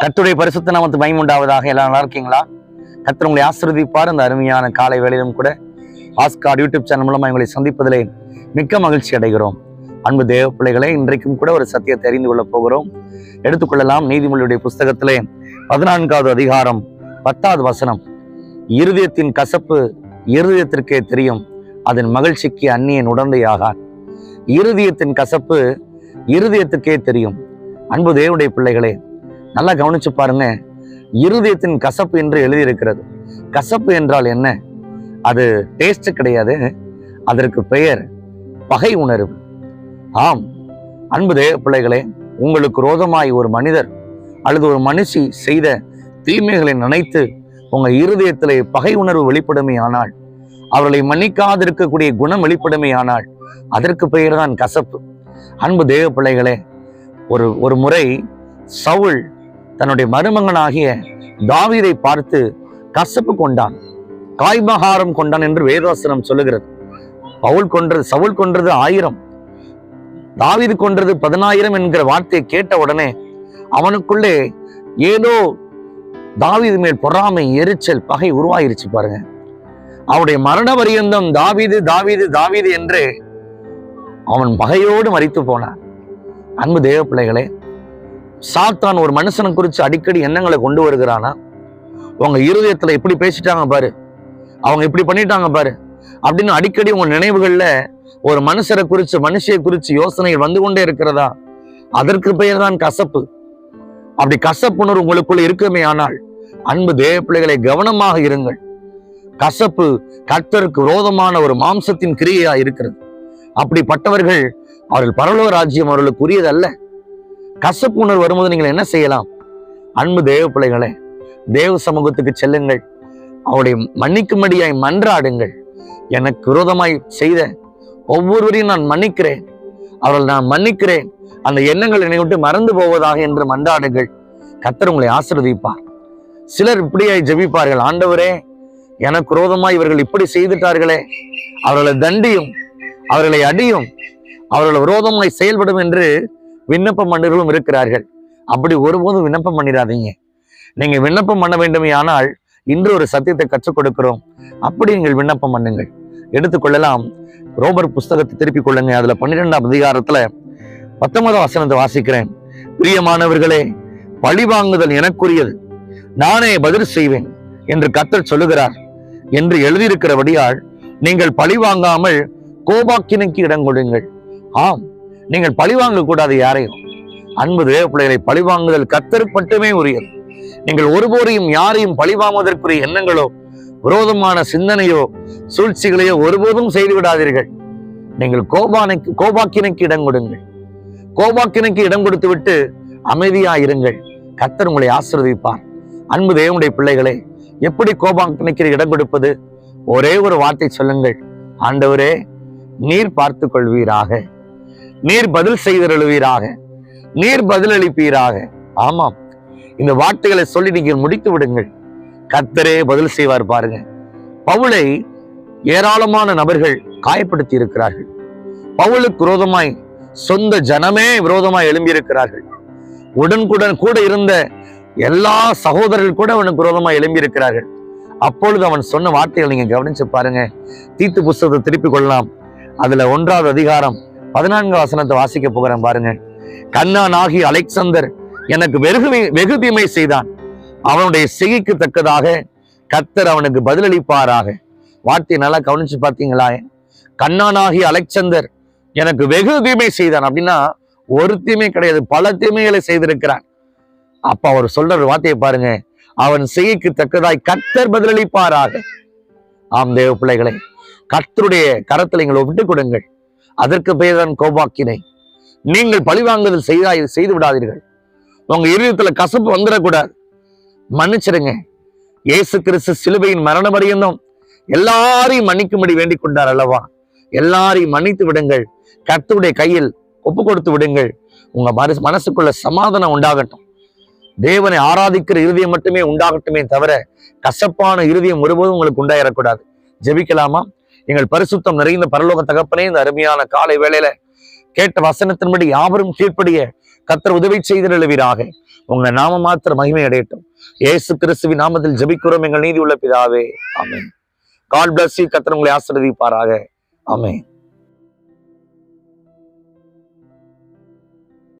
கத்துடைய பரிசுத்த நாமத்து பயமுண்டாவதாக எல்லாம் நல்லா இருக்கீங்களா? கத்தர் உங்களை ஆசிர்வதிப்பார். அந்த அருமையான காலை வேளையிலும் கூட ஆஸ்கார் யூடியூப் சேனல் மூலமாக எங்களை சந்திப்பதிலே மிக்க மகிழ்ச்சி அடைகிறோம். அன்பு தேவ பிள்ளைகளே இன்றைக்கும் கூட ஒரு சத்தியத்தை அறிந்து கொள்ளப் போகிறோம். எடுத்துக்கொள்ளலாம். நீதிமொழியுடைய புஸ்தகத்திலே பதினான்காவது அதிகாரம் பத்தாவது வசனம். இருதயத்தின் கசப்பு இருதயத்திற்கே தெரியும். அதன் மகிழ்ச்சிக்கு அந்நியன் உடந்தையாகார். இருதயத்தின் கசப்பு இருதயத்துக்கே தெரியும். அன்பு தேவனுடைய பிள்ளைகளே நல்லா கவனிச்சு பாருங்க. இருதயத்தின் கசப்பு என்று எழுதியிருக்கிறது. கசப்பு என்றால் என்ன? அது டேஸ்ட் கிடையாது. அதற்கு பெயர் பகை உணர்வு. ஆம். அன்பு தேவ பிள்ளைகளே உங்களுக்கு ரோதமாய் ஒரு மனிதர் அல்லது ஒரு மனுஷி செய்த தீமைகளை நினைத்து உங்க இருதயத்திலே பகை உணர்வு வெளிப்படுமே ஆனால் அவர்களை மன்னிக்காதிருக்கக்கூடிய குணம் வெளிப்படுமே ஆனால் அதற்கு பெயர் தான் கசப்பு. அன்பு தேவ பிள்ளைகளே ஒரு ஒரு முறை சவுல் தன்னுடைய மருமகனாகிய தாவீதை பார்த்து கசப்பு கொண்டான். காய்மகாரம் கொண்டான் என்று வேதாசனம் சொல்லுகிறது. பவுல் கொன்றது சவுல் கொன்றது ஆயிரம். தாவீது கொன்றது பதினாயிரம் என்கிற வார்த்தையை கேட்ட உடனே அவனுக்குள்ளே ஏதோ தாவீது மேல் பொறாமை எரிச்சல் பகை உருவாயிருச்சு பாருங்க. அவனுடைய மரண பரியந்தம் தாவீது தாவீது தாவீது என்று அவன் பகையோடு மறித்து போனான். அன்பு தேவ பிள்ளைகளே சாத்தான் ஒரு மனுஷனை குறித்து அடிக்கடி எண்ணங்களை கொண்டு வருகிறானா? உங்க இருதயத்தில் இப்படி பேசிட்டாங்க பாரு. அவங்க இப்படி பண்ணிட்டாங்க பாரு. அப்படின்னு அடிக்கடி உங்க நினைவுகளில் ஒரு மனுஷரை குறித்து மனுஷியை குறித்து யோசனைகள் வந்து கொண்டே இருக்கிறதா? அதற்கு பெயர் தான் கசப்பு. அப்படி கசப்புணர்வு உங்களுக்குள்ள இருக்குமே ஆனால் அன்பு தேவ பிள்ளைகளை கவனமாக இருங்கள். கசப்பு கர்த்தருக்கு விரோதமான ஒரு மாம்சத்தின் கிரியையா இருக்கிறது. அப்படிப்பட்டவர்கள் அவர்கள் பரலோ ராஜ்யம் அவர்களுக்குரியதல்ல. கசப்பு உணர்வு வரும்போது நீங்கள் என்ன செய்யலாம்? அன்பு தேவ பிள்ளைகளே தேவ சமூகத்துக்கு செல்லுங்கள். அவருடைய மன்னிக்கும்படியாய் மன்றாடுங்கள். எனக்கு விரோதமாய் செய்த ஒவ்வொருவரையும் நான் மன்னிக்கிறேன். அவர்கள் நான் மன்னிக்கிறேன். அந்த எண்ணங்கள் என்னை விட்டு மறந்து போவதாக என்று மன்றாடுங்கள். கத்தர் உங்களை ஆசிர்வதிப்பார். சிலர் இப்படியாய் ஜெபிப்பார்கள் ஆண்டவரே எனக்கு விரோதமாய் இவர்கள் இப்படி செய்துட்டார்களே. அவர்களை தண்டியும் அவர்களை அடியும் அவர்கள் விரோதமாய் செயல்படும் என்று விண்ணப்பம் மன்னர்களும் இருக்கிறார்கள். அப்படி ஒருபோதும் விண்ணப்பம் பண்ணிடாதீங்க. நீங்க விண்ணப்பம் பண்ண வேண்டுமே ஆனால் இன்று ஒரு சத்தியத்தை கற்றுக் கொடுக்கிறோம். அப்படி நீங்கள் விண்ணப்பம் பண்ணுங்கள். எடுத்துக்கொள்ளலாம் ரோபர் புஸ்தகத்தை திருப்பிக் கொள்ளுங்க. அதுல பன்னிரெண்டாம் அதிகாரத்துல பத்தொன்பதாம் வசனத்தை வாசிக்கிறேன். பிரியமானவர்களே பழிவாங்குதல் எனக்குரியது. நானே பதில் செய்வேன் என்று கத்தர் சொல்லுகிறார். என்று எழுதியிருக்கிறபடியால் நீங்கள் பழி வாங்காமல் கோபாக்கினைக்கு இடம் கொடுங்கள். ஆம் நீங்கள் பழிவாங்க கூடாது யாரையும். அன்பு தேவப்பிள்ளைகளை பிள்ளைகளை பழி வாங்குதல் கத்தருக்கு மட்டுமே உரியது. நீங்கள் ஒருபோரையும் யாரையும் பழிவாங்குவதற்குரிய எண்ணங்களோ விரோதமான சிந்தனையோ சூழ்ச்சிகளையோ ஒருபோதும் செய்து விடாதீர்கள். நீங்கள் கோபானைக்கு கோபாக்கினைக்கு இடம் கொடுங்கள். கோபாக்கினைக்கு இடம் கொடுத்து விட்டு அமைதியா இருங்கள் கத்தர் உங்களை ஆசிர்வதிப்பார். அன்பு தேவனுடைய பிள்ளைகளே எப்படி கோபாக்கினைக்கு இடம் கொடுப்பது? ஒரே ஒரு வார்த்தை சொல்லுங்கள். ஆண்டவரே நீர் பார்த்து கொள்வீராக நீர் பதில் செய்தருளுவீராக. நீர் பதிலளிப்பீராக ஆமாம். இந்த வார்த்தைகளை சொல்லி நீங்கள் முடித்து விடுங்கள். கத்தரே பதில் செய்வார் பாருங்க. பவுளை ஏராளமான நபர்கள் காயப்படுத்தி இருக்கிறார்கள். பவுலுக்கு விரோதமாய் சொந்த ஜனமே விரோதமாய் எழும்பியிருக்கிறார்கள். உடன்குடன் கூட இருந்த எல்லா சகோதரர்கள் கூட அவனுக்கு விரோதமாய் எழும்பியிருக்கிறார்கள். அப்பொழுது அவன் சொன்ன வார்த்தைகள் நீங்க கவனிச்சு பாருங்க. தீத்து புஸ்தகத்தை திருப்பிக் கொள்ளலாம். அதுல ஒன்றாவது அதிகாரம் பதினான்கு வசனத்தை வாசிக்க போகிறேன் பாருங்க. கண்ணான் ஆகி அலெக்சந்தர் எனக்கு வெகு வெகு தீமை செய்தான். அவனுடைய செய்கைக்கு தக்கதாக கத்தர் அவனுக்கு பதிலளிப்பாராக. வார்த்தையை நல்லா கவனிச்சு பார்த்தீங்களா? கண்ணானாகி அலெக்சந்தர் எனக்கு வெகு தீமை செய்தான். அப்படின்னா ஒரு தீமை கிடையாது பல தீமைகளை செய்திருக்கிறான். அப்ப அவர் சொல்ற ஒரு வார்த்தையை பாருங்க. அவன் செய்கைக்கு தக்கதாய் கத்தர் பதிலளிப்பாராக. ஆம் தேவ பிள்ளைகளை கத்தருடைய கரத்தில் எங்களை விட்டுக் கொடுங்கள். அதற்கு பெயர்தான் கோபாக்கினை. நீங்கள் பழிவாங்குதல் செய்தா செய்து விடாதீர்கள். உங்க இருதயத்துல கசப்பு வந்துடக்கூடாது. மன்னிச்சிடுங்க. இயேசு கிறிஸ்து சிலுவையின் மரண பரியந்தம் எல்லாரையும் மன்னிக்கும்படி வேண்டிக் கொண்டார் அல்லவா? எல்லாரையும் மன்னித்து விடுங்கள். கர்த்தருடைய கையில் ஒப்பு கொடுத்து விடுங்கள். உங்க மனசு மனசுக்குள்ள சமாதானம் உண்டாகட்டும். தேவனை ஆராதிக்கிற இருதயம் மட்டுமே உண்டாகட்டுமே தவிர கசப்பான இருதயம் ஒருபோதும் உங்களுக்கு உண்டாயிடக்கூடாது ஜெபிக்கலாமா? எங்கள் பரிசுத்தம் நிறைந்த பரலோக தகப்பனே இந்த அருமையான காலை வேளையில கேட்ட வசனத்தின்படி யாவரும் கீழ்ப்படிய கத்தர் உதவி செய்திருவீராக உங்க நாம மாத்திர மகிமை அடையட்டும். இயேசு கிறிஸ்துவின் நாமத்தில் ஜபிக்கிறோம் எங்கள் நீதி உள்ள பிதாவே. ஆமென். காட் பிளஸ் கத்தர் உங்களை ஆசீர்வதிப்பாராக. ஆமென்.